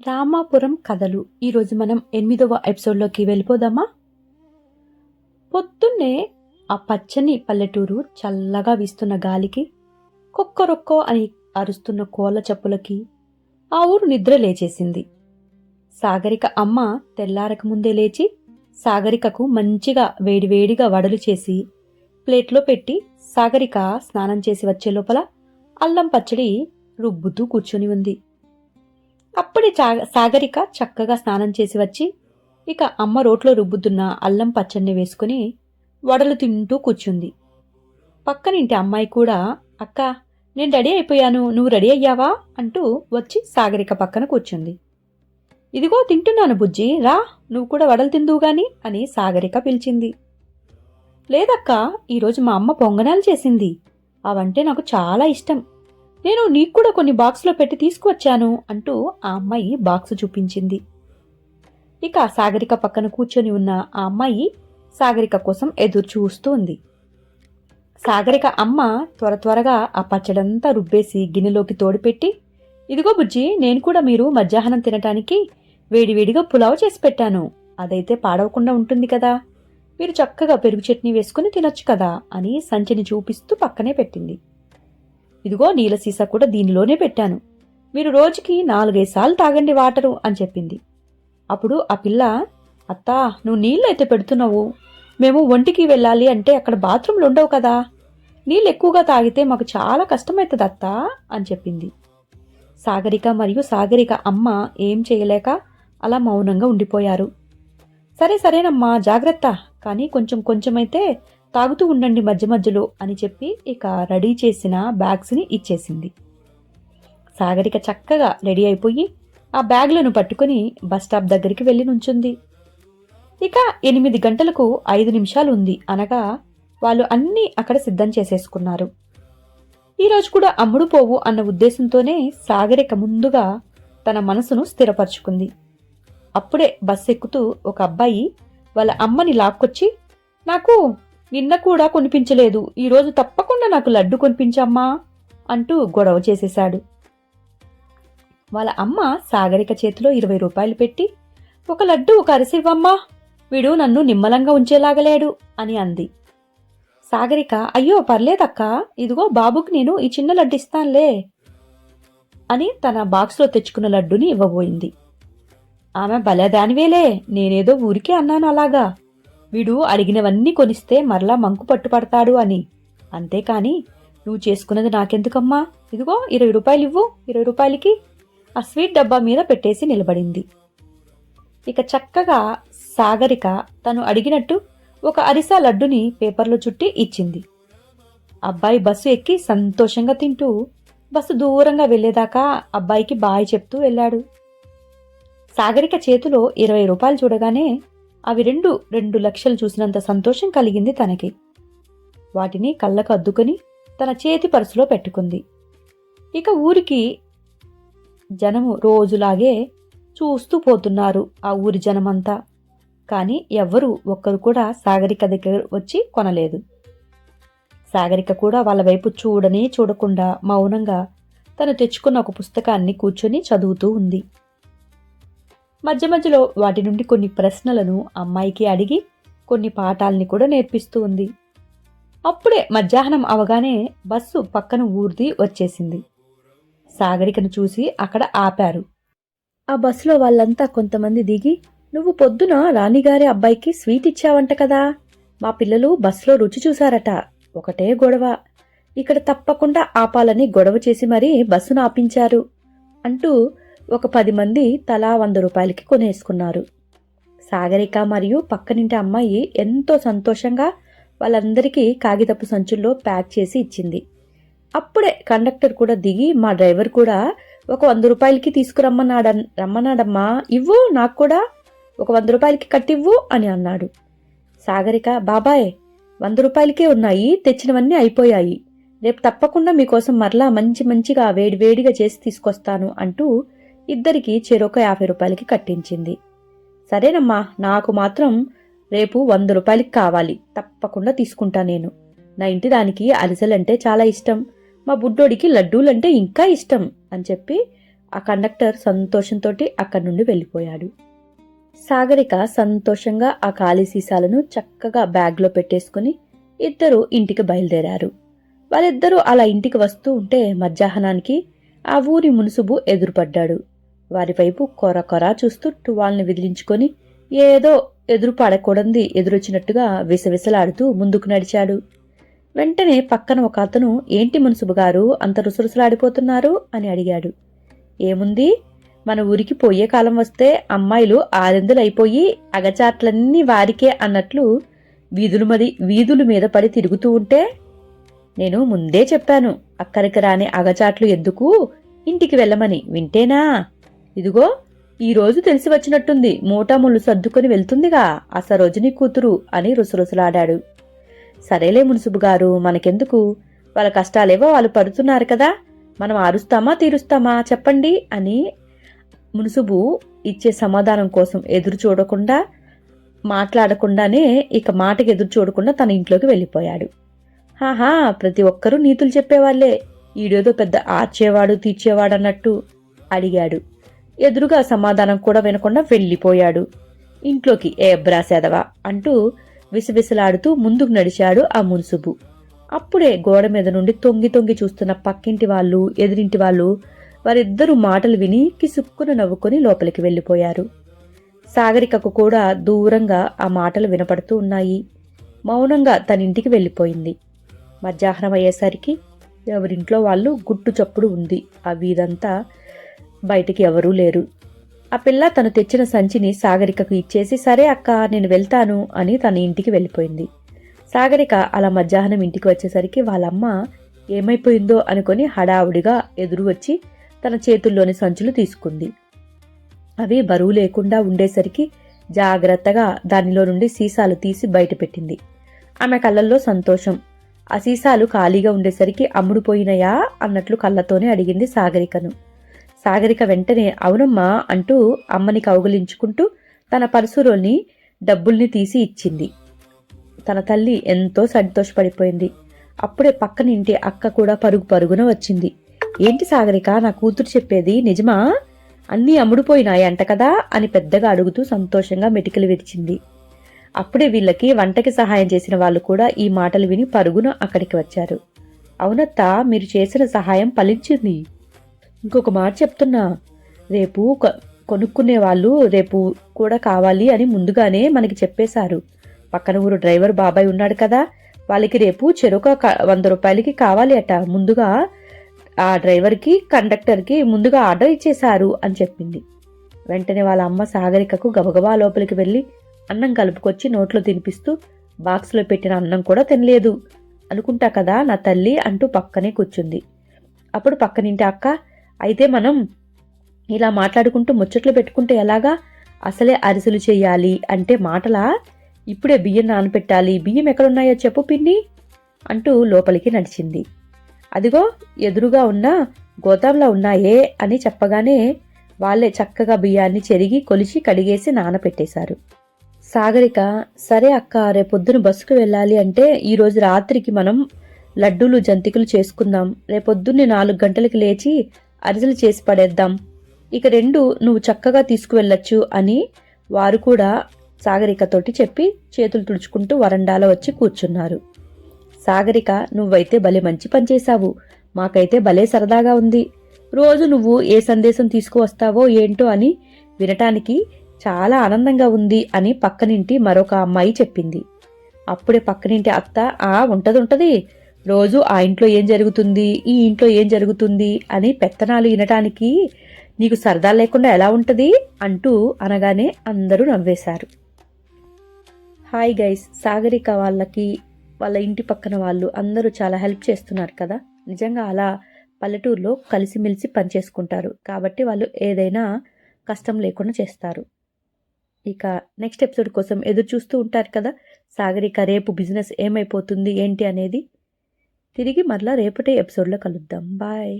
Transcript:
రామాపురం కథలు. ఈరోజు మనం ఎనిమిదవ ఎపిసోడ్లోకి వెళ్ళిపోదామా? పొద్దున్నే ఆ పచ్చని పల్లెటూరు చల్లగా వీస్తున్న గాలికి కుక్కరొక్కో అని అరుస్తున్న కోళ్ళ చప్పులకి ఆ ఊరు నిద్ర లేచేసింది. సాగరిక అమ్మ తెల్లారక ముందే లేచి సాగరికకు మంచిగా వేడివేడిగా వడలు చేసి ప్లేట్లో పెట్టి సాగరిక స్నానం చేసి వచ్చే లోపల అల్లం పచ్చడి రుబ్బుతూ కూర్చొని ఉంది. అప్పుడే చా- సాగరిక చక్కగా స్నానం చేసి వచ్చి ఇక అమ్మ రోట్లో రుబ్బుతున్న అల్లం పచ్చడిని వేసుకుని వడలు తింటూ కూర్చుంది. పక్కనింటి అమ్మాయి కూడా అక్క నేను రెడీ అయిపోయాను నువ్వు రెడీ అయ్యావా? అంటూ వచ్చి సాగరిక పక్కన కూర్చుంది. ఇదిగో తింటున్నాను బుజ్జి రా నువ్వు కూడా వడలు తిందువు గాని అని సాగరిక పిలిచింది. లేదక్క ఈరోజు మా అమ్మ పొంగనాలు చేసింది అవంటే నాకు చాలా ఇష్టం. నేను నీకు కూడా కొన్ని బాక్స్లో పెట్టి తీసుకువచ్చాను అంటూ ఆ అమ్మాయి బాక్స్ చూపించింది. ఇక సాగరిక పక్కన కూర్చొని ఉన్న ఆ అమ్మాయి సాగరిక కోసం ఎదురు చూస్తూ ఉంది సాగరిక అమ్మ త్వర త్వరగా ఆ పచ్చడంతా రుబ్బేసి గిన్నెలోకి తోడిపెట్టి ఇదిగో బుజ్జి నేను కూడా మీరు మధ్యాహ్నం తినటానికి వేడివేడిగా పులావ్ చేసి పెట్టాను. అదైతే పాడవకుండా ఉంటుంది కదా. మీరు చక్కగా పెరుగు చట్నీ వేసుకుని తినొచ్చు కదా అని సంచిని చూపిస్తూ పక్కనే పెట్టింది. ఇదిగో నీళ్ళ సీసా కూడా దీనిలోనే పెట్టాను. మీరు రోజుకి నాలుగైదు సార్లు తాగండి వాటరు అని చెప్పింది. అప్పుడు ఆ పిల్ల అత్తా నువ్వు నీళ్ళు అయితే పెడుతున్నావు. మేము ఒంటికి వెళ్ళాలి అంటే అక్కడ బాత్రూమ్లు ఉండవు కదా. నీళ్ళు ఎక్కువగా తాగితే మాకు చాలా కష్టమవుతుంది అత్తా అని చెప్పింది. సాగరిక మరియు సాగరిక అమ్మ ఏం చేయలేక అలా మౌనంగా ఉండిపోయారు. సరే సరేనమ్మా జాగ్రత్త. కానీ కొంచెం కొంచెమైతే తాగుతూ ఉండండి మధ్య మధ్యలో అని చెప్పి ఇక రెడీ చేసిన బ్యాగ్స్ని ఇచ్చేసింది. సాగరిక చక్కగా రెడీ అయిపోయి ఆ బ్యాగ్లను పట్టుకుని బస్ స్టాప్ దగ్గరికి వెళ్ళి నుంచుంది. ఇక ఎనిమిది గంటలకు ఐదు నిమిషాలు ఉంది అనగా వాళ్ళు అన్నీ అక్కడ సిద్ధం చేసేసుకున్నారు. ఈరోజు కూడా అమ్ముడు పోవు అన్న ఉద్దేశంతోనే సాగరిక ముందుగా తన మనసును స్థిరపరుచుకుంది. అప్పుడే బస్సు ఎక్కుతూ ఒక అబ్బాయి వాళ్ళ అమ్మని లాక్కొచ్చి నాకు నిన్న కూడా కొనిపించలేదు. ఈరోజు తప్పకుండా నాకు లడ్డు కొనిపించమ్మా అంటూ గొడవ చేసేశాడు. వాళ్ళ అమ్మ సాగరిక చేతిలో ఇరవై రూపాయలు పెట్టి ఒక లడ్డు ఒక అరిసివ్వమ్మా. వీడు నన్ను నిమ్మలంగా ఉంచేలాగలేడు అని అంది. సాగరిక అయ్యో పర్లేదక్క. ఇదిగో బాబుకి నేను ఈ చిన్న లడ్డు ఇస్తానులే అని తన బాక్స్లో తెచ్చుకున్న లడ్డుని ఇవ్వబోయింది. ఆమె భలేదానివేలే. నేనేదో ఊరికే అన్నాను అలాగా. వీడు అడిగినవన్నీ కొనిస్తే మరలా మంకు పట్టుపడతాడు అని. అంతేకాని నువ్వు చేసుకున్నది నాకెందుకమ్మా? ఇదిగో ఇరవై రూపాయలు ఇవ్వు ఇరవై రూపాయలకి. ఆ స్వీట్ డబ్బా మీద పెట్టేసి నిలబడింది. ఇక చక్కగా సాగరిక తను అడిగినట్టు ఒక అరిసా లడ్డుని పేపర్లో చుట్టి ఇచ్చింది. అబ్బాయి బస్సు ఎక్కి సంతోషంగా తింటూ బస్సు దూరంగా వెళ్ళేదాకా అబ్బాయికి బాయ్ చెప్తూ వెళ్ళాడు. సాగరిక చేతిలో ఇరవై రూపాయలు చూడగానే అవి రెండు రెండు లక్షలు చూసినంత సంతోషం కలిగింది తనకి. వాటిని కళ్ళకు అద్దుకొని తన చేతి పరుసులో పెట్టుకుంది. ఇక ఊరికి జనము రోజులాగే చూస్తూ పోతున్నారు ఆ ఊరి జనమంతా. కానీ ఎవ్వరూ ఒక్కరు కూడా సాగరిక దగ్గర వచ్చి కొనలేదు. సాగరిక కూడా వాళ్ళ వైపు చూడనే చూడకుండా మౌనంగా తను తెచ్చుకున్న ఒక పుస్తకాన్ని కూర్చొని చదువుతూ ఉంది. మధ్య మధ్యలో వాటి నుండి కొన్ని ప్రశ్నలను అమ్మాయికి అడిగి కొన్ని పాఠాలని కూడా నేర్పిస్తూ ఉంది. అప్పుడే మధ్యాహ్నం అవగానే బస్సు పక్కన ఊర్ది వచ్చేసింది. సాగరికను చూసి అక్కడ ఆపారు. ఆ బస్సులో వాళ్ళంతా కొంతమంది దిగి నువ్వు పొద్దున రాణిగారి అబ్బాయికి స్వీట్ ఇచ్చావంట కదా? మా పిల్లలు బస్సులో రుచి చూశారట. ఒకటే గొడవ. ఇక్కడ తప్పకుండా ఆపాలని గొడవ చేసి మరీ బస్సును ఆపించారు అంటూ ఒక పది మంది తలా వంద రూపాయలకి కొనేసుకున్నారు. సాగరిక మరియు పక్కనింటి అమ్మాయి ఎంతో సంతోషంగా వాళ్ళందరికీ కాగితపు సంచుల్లో ప్యాక్ చేసి ఇచ్చింది. అప్పుడే కండక్టర్ కూడా దిగి మా డ్రైవర్ కూడా ఒక వంద రూపాయలకి తీసుకురమ్మన్నాడ రమ్మన్నాడమ్మా ఇవ్వు నాకు కూడా ఒక వంద రూపాయలకి కట్టివ్వు అని అన్నాడు. సాగరిక బాబాయ్ వంద రూపాయలకే ఉన్నాయి తెచ్చినవన్నీ అయిపోయాయి. రేపు తప్పకుండా మీకోసం మరలా మంచి మంచిగా వేడివేడిగా చేసి తీసుకొస్తాను అంటూ ఇద్దరికి చెరొక యాభై రూపాయలకి కట్టించింది. సరేనమ్మా నాకు మాత్రం రేపు వంద రూపాయలకి కావాలి. తప్పకుండా తీసుకుంటా నేను. నా ఇంటి దానికి అరిసెలంటే చాలా ఇష్టం. మా బుడ్డోడికి లడ్డూలంటే ఇంకా ఇష్టం అని చెప్పి ఆ కండక్టర్ సంతోషంతో అక్కడి నుండి వెళ్ళిపోయాడు. సాగరిక సంతోషంగా ఆ ఖాళీ సీసాలను చక్కగా బ్యాగ్లో పెట్టేసుకుని ఇద్దరు ఇంటికి బయలుదేరారు. వాళ్ళిద్దరూ అలా ఇంటికి వస్తూ ఉంటే మధ్యాహ్నానికి ఆ ఊరి మునుసుబు ఎదురుపడ్డాడు. వారి వైపు కొర కొరా చూస్తూ టువాల్ని విదిలించుకొని ఏదో ఎదురు పడకూడంది ఎదురొచ్చినట్టుగా విసవిసలాడుతూ ముందుకు నడిచాడు. వెంటనే పక్కన ఒక అతను ఏంటి మున్సుబు గారు అంత రుసరుసలాడిపోతున్నారు? అని అడిగాడు. ఏముంది? మన ఊరికి పోయే కాలం వస్తే అమ్మాయిలు ఆరిందులైపోయి అగచాట్లన్నీ వారికే అన్నట్లు వీధులు మరి వీధుల మీద పడి తిరుగుతూ ఉంటే నేను ముందే చెప్పాను అక్కడికి రాని అగచాట్లు ఎందుకు? ఇంటికి వెళ్ళమని వింటేనా? ఇదిగో ఈరోజు తెలిసి వచ్చినట్టుంది మూటాముళ్ళు సర్దుకొని వెళ్తుందిగా ఆ సరోజిని కూతురు అని రుసరుసలాడాడు. సరేలే మున్సుబు గారు మనకెందుకు? వాళ్ళ కష్టాలేవో వాళ్ళు పడుతున్నారు కదా మనం ఆరుస్తామా తీరుస్తామా చెప్పండి అని మున్సుబు ఇచ్చే సమాధానం కోసం ఎదురు చూడకుండా మాట్లాడకుండానే ఇక మాటకి ఎదురు చూడకుండా తన ఇంట్లోకి వెళ్ళిపోయాడు. హాహా ప్రతి ఒక్కరూ నీతులు చెప్పేవాళ్ళే ఈడేదో పెద్ద ఆర్చేవాడు తీర్చేవాడు అన్నట్టు అడిగాడు. ఎదురుగా సమాధానం కూడా వినకుండా వెళ్ళిపోయాడు. ఇంట్లోకి ఏ బ్రాసేదవా అంటూ విసవిసలాడుతూ ముందుకు నడిచాడు ఆ మున్సుబు. అప్పుడే గోడ మీద నుండి తొంగి తొంగి చూస్తున్న పక్కింటి వాళ్ళు ఎదురింటి వాళ్ళు వారిద్దరూ మాటలు విని కిసుక్కున నవ్వుకొని లోపలికి వెళ్ళిపోయారు. సాగరికకు కూడా దూరంగా ఆ మాటలు వినపడుతూ ఉన్నాయి. మౌనంగా తన ఇంటికి వెళ్ళిపోయింది. మధ్యాహ్నం అయ్యేసరికి ఎవరింట్లో వాళ్ళు గుట్టు చప్పుడు ఉంది. ఆ వీధంతా బయటికి ఎవరూ లేరు. ఆ పిల్ల తను తెచ్చిన సంచిని సాగరికకు ఇచ్చేసి సరే అక్క నేను వెళ్తాను అని తన ఇంటికి వెళ్ళిపోయింది. సాగరిక అలా మధ్యాహ్నం ఇంటికి వచ్చేసరికి వాళ్ళమ్మ ఏమైపోయిందో అనుకొని హడావుడిగా ఎదురు వచ్చి తన చేతుల్లోని సంచులు తీసుకుంది. అవి బరువు లేకుండా ఉండేసరికి జాగ్రత్తగా దానిలో నుండి సీసాలు తీసి బయటపెట్టింది ఆమె కళ్ళల్లో సంతోషం. ఆ సీసాలు ఖాళీగా ఉండేసరికి అమ్ముడుపోయినయా అన్నట్లు కళ్ళతోనే అడిగింది సాగరికను. సాగరిక వెంటనే అవునమ్మా అంటూ అమ్మని కౌగులించుకుంటూ తన పర్సులోని డబ్బుల్ని తీసి ఇచ్చింది. తన తల్లి ఎంతో సంతోషపడిపోయింది. అప్పుడే పక్కనింటి అక్క కూడా పరుగు పరుగున వచ్చింది. ఏంటి సాగరిక నా కూతురు చెప్పేది నిజమా? అన్నీ అమ్ముడుపోయినాయంట కదా? అని పెద్దగా అడుగుతూ సంతోషంగా మెటికలు విరిచింది. అప్పుడే వీళ్ళకి వంటకి సహాయం చేసిన వాళ్ళు కూడా ఈ మాటలు విని పరుగున అక్కడికి వచ్చారు. అవునత్త మీరు చేసిన సహాయం ఫలించింది. ఇంకొక మాట చెప్తున్నా. రేపు కొనుక్కునే వాళ్ళు రేపు కూడా కావాలి అని ముందుగానే మనకి చెప్పేశారు. పక్కన ఊరు డ్రైవర్ బాబాయ్ ఉన్నాడు కదా వాళ్ళకి రేపు చెరొక వంద రూపాయలకి కావాలి అట ముందుగా ఆ డ్రైవర్కి కండక్టర్కి ముందుగా ఆర్డర్ ఇచ్చేశారు అని చెప్పింది. వెంటనే వాళ్ళ అమ్మ సాగరికకు గబగబా లోపలికి వెళ్ళి అన్నం కలుపుకొచ్చి నోట్లో తినిపిస్తూ బాక్స్లో పెట్టిన అన్నం కూడా తినలేదు. అనుకుంటా కదా నా తల్లి అంటూ పక్కనే కూర్చుంది. అప్పుడు పక్కనింటి అక్క అయితే మనం ఇలా మాట్లాడుకుంటూ ముచ్చట్లు పెట్టుకుంటే ఎలాగా? అసలే అరిసెలు చేయాలి అంటే మాటలా? ఇప్పుడే బియ్యం నానపెట్టాలి. బియ్యం ఎక్కడున్నాయో చెప్పు పిన్ని అంటూ లోపలికి నడిచింది. అదిగో ఎదురుగా ఉన్న గోదాంలో ఉన్నాయే అని చెప్పగానే వాళ్ళే చక్కగా బియ్యాన్ని చెరిగి కొలిచి కడిగేసి నానపెట్టేశారు. సాగరిక సరే అక్క రేపొద్దున బస్సుకు వెళ్ళాలి అంటే ఈరోజు రాత్రికి మనం లడ్డూలు జంతికలు చేసుకుందాం. రేపొద్దున్నే నాలుగు గంటలకి లేచి అరిసెలు చేసి పడేద్దాం. ఇక రెండు నువ్వు చక్కగా తీసుకువెళ్ళొచ్చు అని వారు కూడా సాగరికతోటి చెప్పి చేతులు తుడుచుకుంటూ వరండాలో వచ్చి కూర్చున్నారు. సాగరిక నువ్వైతే భలే మంచి పనిచేశావు మాకైతే భలే సరదాగా ఉంది. రోజు నువ్వు ఏ సందేశం తీసుకువస్తావో ఏంటో అని వినటానికి చాలా ఆనందంగా ఉంది అని పక్కనింటి మరొక అమ్మాయి చెప్పింది. అప్పుడే పక్కనింటి అత్త ఆ ఉంటది ఉంటది. రోజు ఆ ఇంట్లో ఏం జరుగుతుంది? ఈ ఇంట్లో ఏం జరుగుతుంది? అని పెత్తనాలు వినటానికి నీకు సరదా లేకుండా ఎలా ఉంటుంది? అంటూ అనగానే అందరూ నవ్వేశారు. హాయ్ గైస్ సాగరిక వాళ్ళకి వాళ్ళ ఇంటి పక్కన వాళ్ళు అందరూ చాలా హెల్ప్ చేస్తున్నారు కదా? నిజంగా అలా పల్లెటూరులో కలిసిమెలిసి పనిచేసుకుంటారు కాబట్టి వాళ్ళు ఏదైనా కష్టం లేకుండా చేస్తారు. ఇక నెక్స్ట్ ఎపిసోడ్ కోసం ఎదురు చూస్తూ ఉంటారు కదా? సాగరిక రేపు బిజినెస్ ఏమైపోతుంది? ఏంటి అనేది తిరిగి మరలా రేపటి ఎపిసోడ్లో కలుద్దాం. బాయ్.